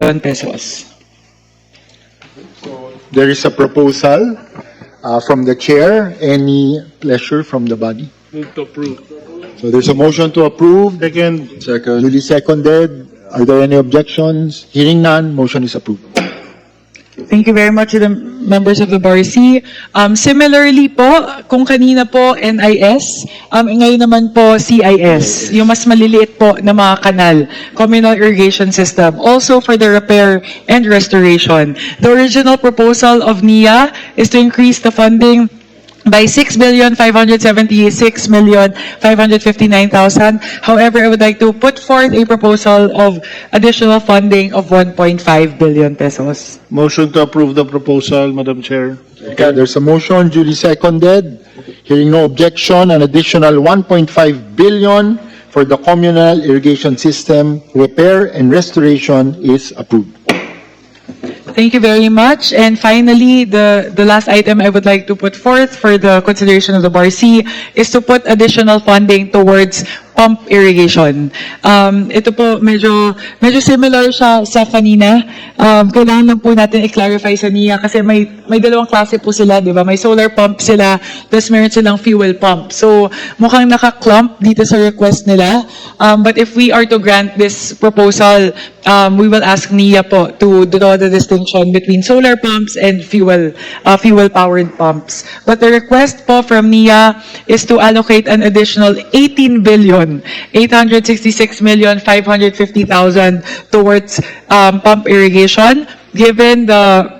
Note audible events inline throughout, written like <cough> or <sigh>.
pesos. There is a proposal uh, from the chair. Any pleasure from the body? Move to approve. So there's a motion to approve. Second. Second. Duly seconded. Are there any objections? Hearing none, motion is approved. Thank you very much to the members of the BARC. Um, similarly po, kung kanina po NIS, um, ngayon naman po CIS, yung mas maliliit po na mga kanal, communal irrigation system, also for the repair and restoration. The original proposal of NIA is to increase the funding by 6 billion 576 million 559,000. However, I would like to put forth a proposal of additional funding of 1.5 billion pesos. Motion to approve the proposal, Madam Chair. Okay, there's a motion duly seconded. Hearing no objection, an additional 1.5 billion for the communal irrigation system repair and restoration is approved. Thank you very much. And finally, the, the last item I would like to put forth for the consideration of the BARC is to put additional funding towards pump irrigation. Um, ito po, medyo, medyo similar siya sa kanina. Um, kailangan lang po natin i-clarify sa NIA kasi may, may dalawang klase po sila, di ba? May solar pump sila, tapos meron silang fuel pump. So, mukhang naka-clump dito sa request nila. Um, but if we are to grant this proposal, um, we will ask NIA po to draw the distinction between solar pumps and fuel, uh, fuel-powered pumps. But the request po from NIA is to allocate an additional 18 billion, 866 million, 550,000 towards um, pump irrigation. Given the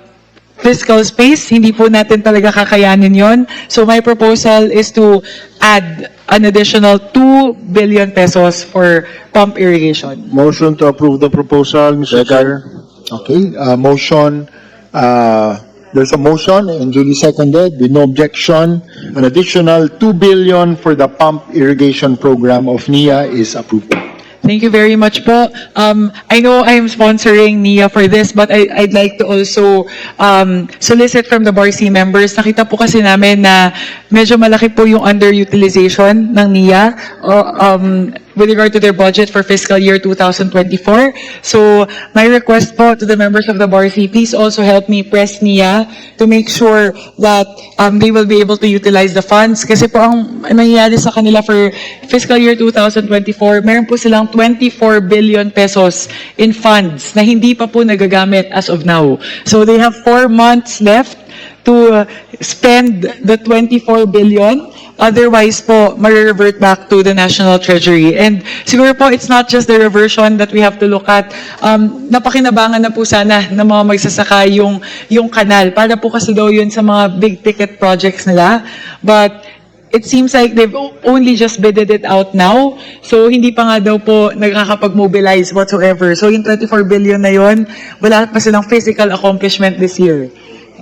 fiscal space, hindi po natin talaga kakayanin yon. So my proposal is to add an additional 2 billion pesos for pump irrigation. Motion to approve the proposal, Mr. Chair. Okay, uh, motion, uh, there's a motion and duly seconded with no objection. An additional 2 billion for the pump irrigation program of NIA is approved. Thank you very much po. Um, I know I'm sponsoring NIA for this, but I, I'd like to also um, solicit from the BARC members. Nakita po kasi namin na medyo malaki po yung underutilization ng NIA uh, um, with regard to their budget for fiscal year 2024. So my request po to the members of the BARC, please also help me press NIA to make sure that um, they will be able to utilize the funds. Kasi po ang nangyayari sa kanila for fiscal year 2024, meron po silang 24 billion pesos in funds na hindi pa po nagagamit as of now. So they have four months left to uh, spend the 24 billion. Otherwise po, ma-revert back to the National Treasury. And siguro po, it's not just the reversion that we have to look at. Um, napakinabangan na po sana ng mga magsasaka yung, yung kanal. Para po kasi daw yun sa mga big ticket projects nila. But it seems like they've only just bidded it out now. So, hindi pa nga daw po nagkakapag-mobilize whatsoever. So, yung 24 billion na yon, wala pa silang physical accomplishment this year.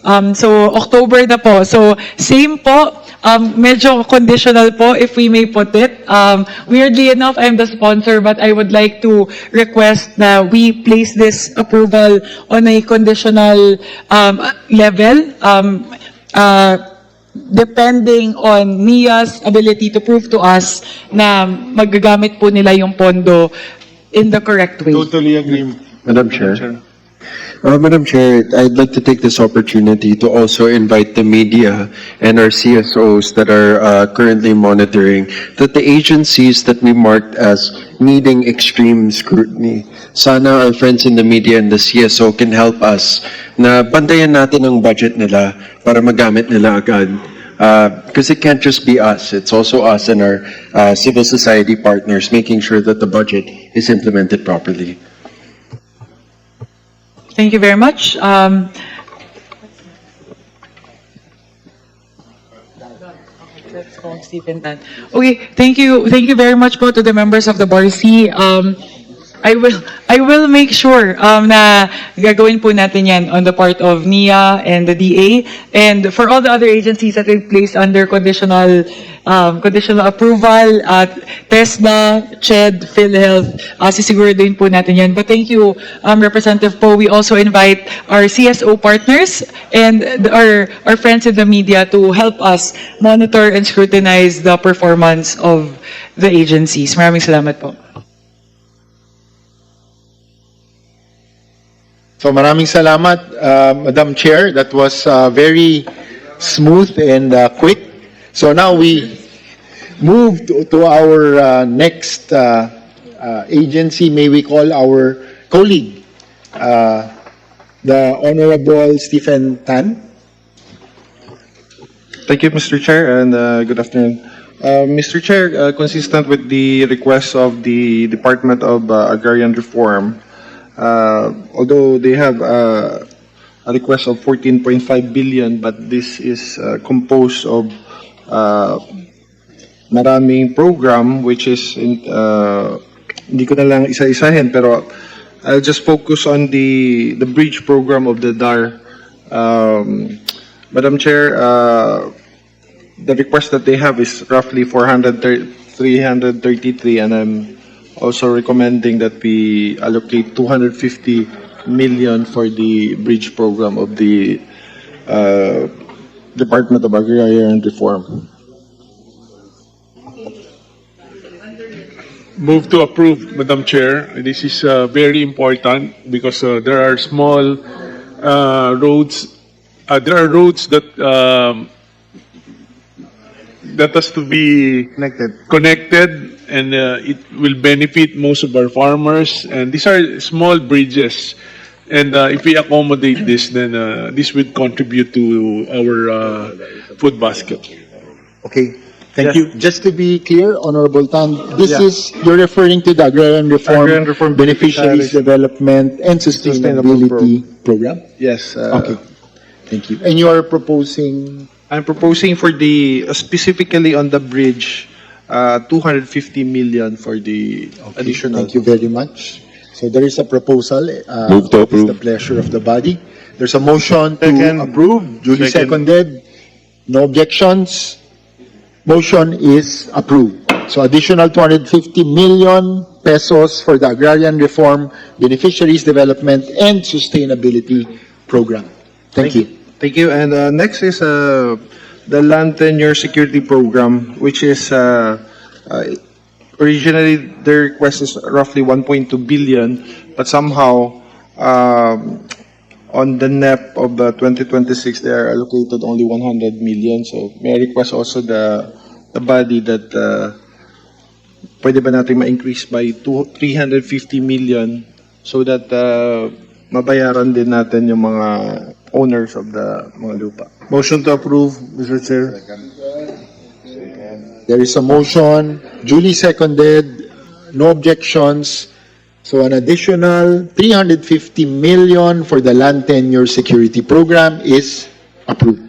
Um, so, October na po. So, same po. Um, medyo conditional po, if we may put it. Um, weirdly enough, I'm the sponsor, but I would like to request na we place this approval on a conditional um, level. Um, uh, depending on NIA's ability to prove to us na magagamit po nila yung pondo in the correct way. Totally agree. Madam Chair. Uh, Madam Chair, I'd like to take this opportunity to also invite the media and our CSOs that are uh, currently monitoring that the agencies that we marked as needing extreme scrutiny, sana our friends in the media and the CSO can help us na bandayan natin ang budget nila para magamit nila agad. Because it can't just be us, it's also us and our uh, civil society partners making sure that the budget is implemented properly. Thank you very much. Um, Let's call Stephen Tan. Okay, thank you, thank you very much po to the members of the BARC. Um, I will, I will make sure um, na gagawin po natin yan on the part of NIA and the DA. And for all the other agencies that we've placed under conditional, um, conditional approval, at TESDA, CHED, PhilHealth, uh, sisiguraduhin po natin yan. But thank you, um, Representative Po. We also invite our CSO partners and the- our, our friends in the media to help us monitor and scrutinize the performance of the agencies. Maraming salamat po. So maraming salamat, uh, Madam Chair. That was uh, very smooth and uh, quick. So now we move to, to our uh, next uh, uh, agency. May we call our colleague, uh, the Honorable Stephen Tan. Thank you, Mr. Chair, and uh, good afternoon. Uh, Mr. Chair, uh, consistent with the request of the Department of uh, Agrarian Reform, uh, although they have uh, a request of 14.5 billion, but this is uh, composed of uh, maraming program which is in, uh, hindi ko na lang isa-isahin pero I'll just focus on the the bridge program of the DAR. Um, Madam Chair, uh, the request that they have is roughly 400, 333 and I'm also recommending that we allocate 250 million for the bridge program of the uh, Department of Agrarian Reform. Move to approve, Madam Chair. This is uh, very important because uh, there are small uh, roads, uh, there are roads that um, that has to be Connected. connected and uh, it will benefit most of our farmers. And these are small bridges. And uh, if we accommodate this, then uh, this would contribute to our uh, food basket. Okay, thank Yes. you. Just to be clear, Honorable Tan, this Yeah. is, you're referring to the Agrarian Reform, Agrarian Reform Beneficiaries Beneficiaries Development and Sustainability Program? Yes. uh, Okay, thank you. And you are proposing, I'm proposing for the, uh, specifically on the bridge, uh, 250 million for the okay, additional. thank you very much. So there is a proposal. uh, Move to It's the pleasure of the body. There's a motion to Second. approve, duly Second. seconded. No objections. Motion is approved. So additional 250 million pesos for the Agrarian Reform Beneficiaries Development and Sustainability Program. Thank you. Thank you. And uh, next is uh, the land tenure security program, which is uh, uh, originally the request is roughly 1.2 billion, but somehow um, on the NEP of the 2026 they are allocated only 100 million. So may I request also the the body that uh, pwede ba natin ma-increase by two, 350 million so that uh, mabayaran din natin yung mga owners of the mga lupa. Motion to approve, Mr. Chair. There is a motion, duly seconded, no objections. So an additional 350 million for the land tenure security program is approved.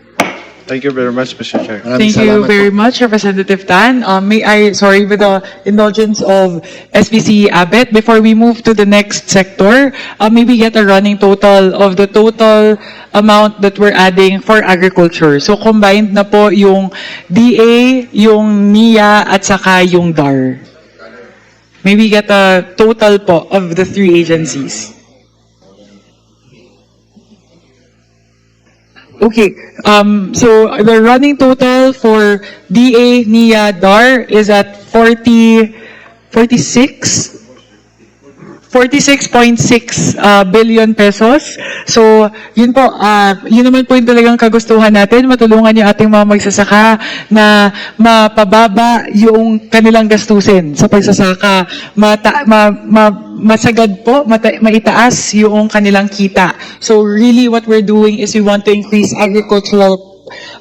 Thank you very much, Mr. Chair. Maraming Thank you salamat po. very much, Representative Tan. Um, may I, sorry, with the indulgence of SBC Abet, before we move to the next sector, uh, maybe get a running total of the total amount that we're adding for agriculture. So combined na po yung DA, yung NIA, at saka yung DAR. Maybe get a total po of the three agencies. Okay, um, so the running total for DA, NIA, DAR is at 40, 46? 46.6 uh, billion pesos. So, yun po, uh, yun naman po yung talagang kagustuhan natin, matulungan yung ating mga magsasaka na mapababa yung kanilang gastusin sa pagsasaka, mata, ma, ma, masagad po, mata, maitaas yung kanilang kita. So, really what we're doing is we want to increase agricultural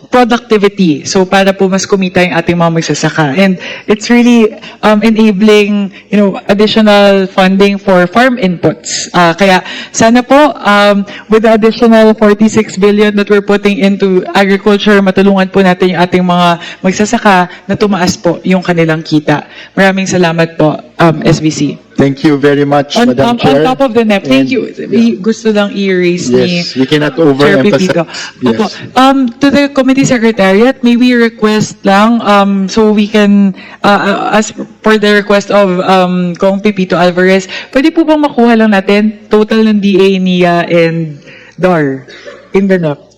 productivity. So para po mas kumita yung ating mga magsasaka. And it's really um, enabling, you know, additional funding for farm inputs. Ah, kaya sana po um, with the additional 46 billion that we're putting into agriculture, matulungan po natin yung ating mga magsasaka na tumaas po yung kanilang kita. Maraming salamat po, um, SBC. Thank you very much, On, Madam um, on Chair. top of the NEP, thank And- you. I- Gusto lang i-raise ni Yes, we cannot Chair Pepito. overemphasize. Opo. Yes. Um, to the committee secretariat, may we request lang, um, so we can, uh, uh, as per the request of, um, Kong Pepito Alvarez, pwede po bang makuha lang natin total ng DA, NIA, and DAR in the NEP?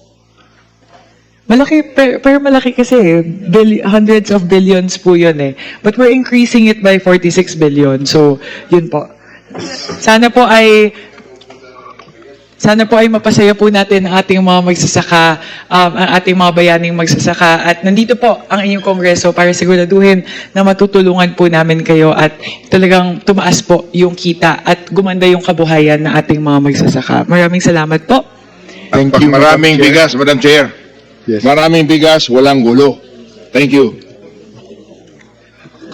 Malaki, pero, pero malaki kasi, eh. Bill- hundreds of billions po yun eh. But we're increasing it by 46 billion. So, yun po. Sana po ay sana po ay mapasaya po natin ang ating mga magsasaka, um, ang ating mga bayaning magsasaka. At nandito po ang inyong kongreso para siguraduhin na matutulungan po namin kayo at talagang tumaas po yung kita at gumanda yung kabuhayan ng ating mga magsasaka. Maraming salamat po. Thank you, Madam Maraming Chair. bigas, Madam Chair. Yes. Maraming bigas, walang gulo. Thank you.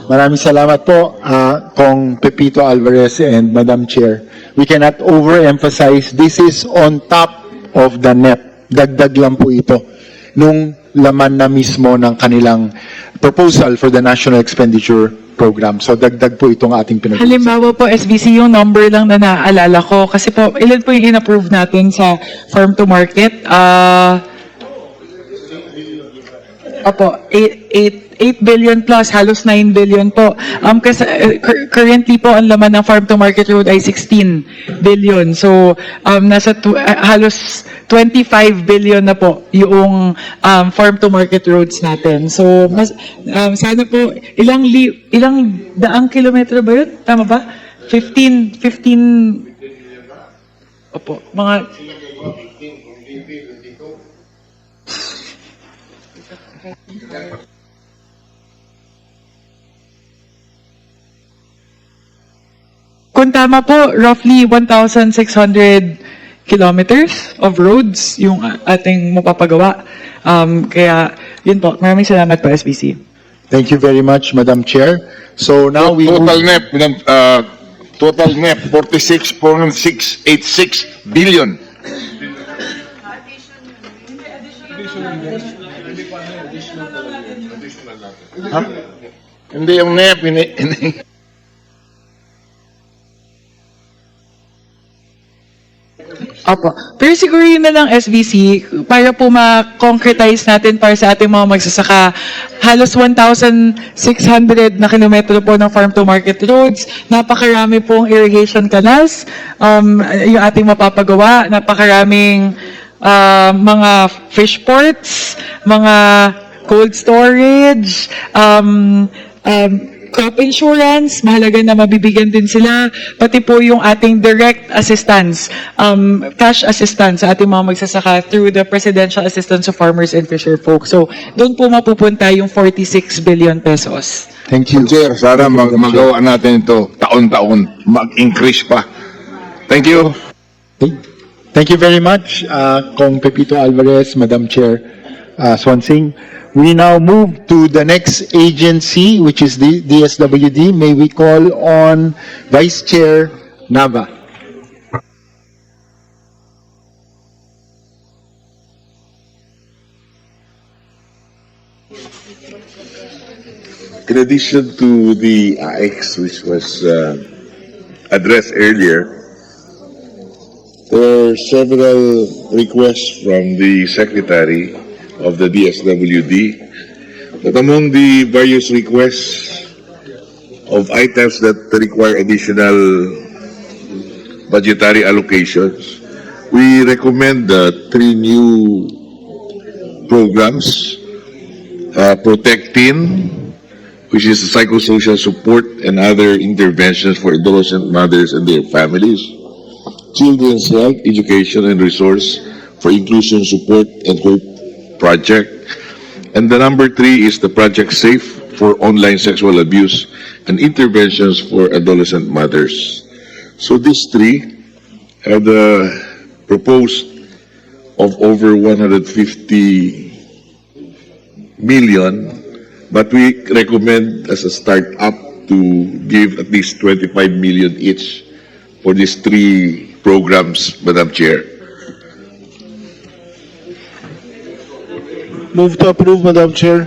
Maraming salamat po, uh, Kong Pepito Alvarez and Madam Chair. We cannot overemphasize, this is on top of the NEP. Dagdag lang po ito nung laman na mismo ng kanilang proposal for the National Expenditure Program. So dagdag po itong ating pinag Halimbawa po, SBC, yung number lang na naaalala ko. Kasi po, ilan po yung in-approve natin sa farm to market? Ah... Opo, 8, 8, 8 billion plus, halos 9 billion po. Um, kasi, uh, cur- currently po, ang laman ng farm to market road ay 16 billion. So, um, nasa uh, halos 25 billion na po yung um, farm to market roads natin. So, mas, um, sana po, ilang, li- ilang daang kilometro ba yun? Tama ba? 15, 15, opo, mga Kung tama po, roughly 1,600 kilometers of roads yung ating mapapagawa. Um, kaya, yun po. Maraming salamat po, SBC. Thank you very much, Madam Chair. So now we Total move, NEP, Madam, uh, total NEP, 46.686 billion. Ha? Hindi yung NEP, hindi, hindi. <laughs> Opo. Pero siguro yun na lang, SBC, para po ma-concretize natin para sa ating mga magsasaka, halos 1,600 na kilometro po ng farm-to-market roads, napakarami pong irrigation canals, um, yung ating mapapagawa, napakaraming ah, mga fish ports, mga cold storage, um, um, crop insurance, mahalaga na mabibigyan din sila, pati po yung ating direct assistance, um, cash assistance sa ating mga magsasaka through the Presidential Assistance of Farmers and Fisher Folk. So, doon po mapupunta yung 46 billion pesos. thank you. Sir, sana mag magawa natin ito taon-taon, mag-increase pa. Thank you. Thank you very much, uh, Kong Pepito Alvarez, Madam Chair uh, Swansing. We now move to the next agency, which is the DSWD. May we call on Vice Chair Nava. In addition to the AX, which was uh, addressed earlier, there are several requests from the Secretary of the DSWD. But among the various requests of items that require additional budgetary allocations, we recommend uh, three new programs. Uh, Protect which is psychosocial support and other interventions for adolescent mothers and their families. Children's Health, Education and Resource for Inclusion Support and Hope Project. And the number three is the Project Safe for Online Sexual Abuse and Interventions for Adolescent Mothers. So these three have the proposed of over 150 million but we recommend as a start up to give at least 25 million each for these three programs, Madam Chair. Move to approve, Madam Chair.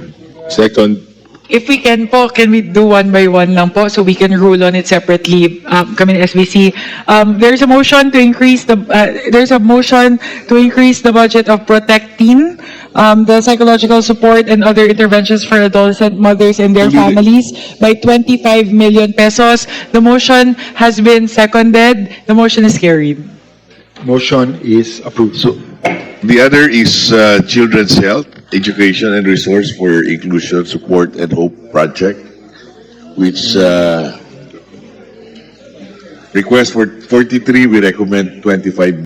Second, If we can po, can we do one by one lang po so we can rule on it separately, um, kami ng SBC. Um, there's a motion to increase the, uh, there's a motion to increase the budget of Protect Teen, um, the psychological support and other interventions for adolescent mothers and their families by 25 million pesos. The motion has been seconded. The motion is carried. Motion is approved. So, the other is uh, Children's Health, Education and Resource for Inclusion Support and Hope Project, which uh, request for 43, we recommend 25